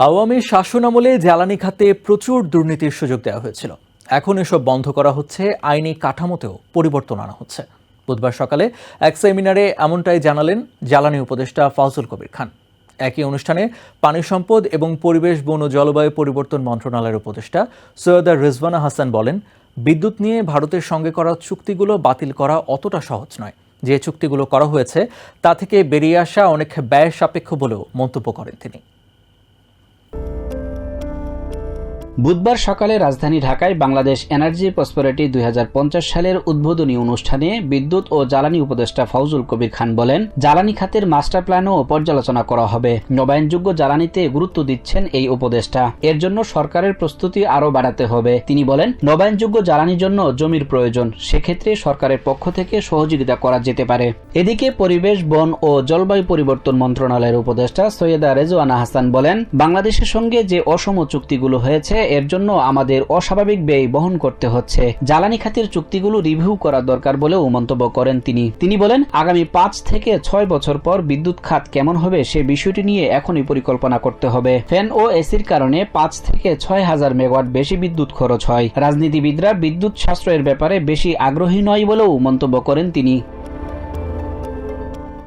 আওয়ামী শাসনামলে জ্বালানি খাতে প্রচুর দুর্নীতির সুযোগ দেওয়া হয়েছিল। এখন এসব বন্ধ করা হচ্ছে, আইনি কাঠামোতেও পরিবর্তন আনা হচ্ছে। বুধবার সকালে এক সেমিনারে এমনটাই জানালেন জ্বালানি উপদেষ্টা ফাজল কবির খান। একই অনুষ্ঠানে পানি সম্পদ এবং পরিবেশ, বন ও জলবায়ু পরিবর্তন মন্ত্রণালয়ের উপদেষ্টা সৈয়দা রিজওয়ানা হাসান বলেন, বিদ্যুৎ নিয়ে ভারতের সঙ্গে করা চুক্তিগুলো বাতিল করা অতটা সহজ নয়। যে চুক্তিগুলো করা হয়েছে, তা থেকে বেরিয়ে আসা অনেক ব্যয় সাপেক্ষ বলেও মন্তব্য করেন তিনি। বুধবার সকালে রাজধানী ঢাকায় বাংলাদেশ এনার্জি প্রসপারিটি দুই হাজার পঞ্চাশ সালের উদ্বোধনী অনুষ্ঠানে বিদ্যুৎ ও জ্বালানি উপদেষ্টা ফাউজুল কবির খান বলেন, জ্বালানি খাতের মাস্টার প্ল্যানও পর্যালোচনা করা হবে। নবায়নযোগ্য জ্বালানিতে গুরুত্ব দিচ্ছেন এই উপদেষ্টা। এর জন্য সরকারের প্রস্তুতি আরও বাড়াতে হবে। তিনি বলেন, নবায়নযোগ্য জ্বালানির জন্য জমির প্রয়োজন। সেক্ষেত্রে সরকারের পক্ষ থেকে সহযোগিতা করা যেতে পারে। এদিকে পরিবেশ, বন ও জলবায়ু পরিবর্তন মন্ত্রণালয়ের উপদেষ্টা সৈয়দা রেজওয়ানা হাসান বলেন, বাংলাদেশের সঙ্গে যে অসম চুক্তিগুলো হয়েছে এর জন্য আমাদের অস্বাভাবিক ব্যয় বহন করতে হচ্ছে। জ্বালানি খাতের চুক্তিগুলো রিভিউ করা দরকার বলেও মন্তব্য করেন তিনি। তিনি বলেন, আগামী পাঁচ থেকে ছয় বছর পর বিদ্যুৎ খাত কেমন হবে সে বিষয়টি নিয়ে এখনই পরিকল্পনা করতে হবে। ফ্যান ও এসির কারণে পাঁচ থেকে ছয় হাজার মেগাওয়াট বেশি বিদ্যুৎ খরচ হয়। রাজনীতিবিদরা বিদ্যুৎ সাশ্রয়ের ব্যাপারে বেশি আগ্রহী নয় বলেও মন্তব্য করেন তিনি।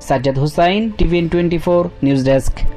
Sajjad Hussain, TVN twenty four, news desk.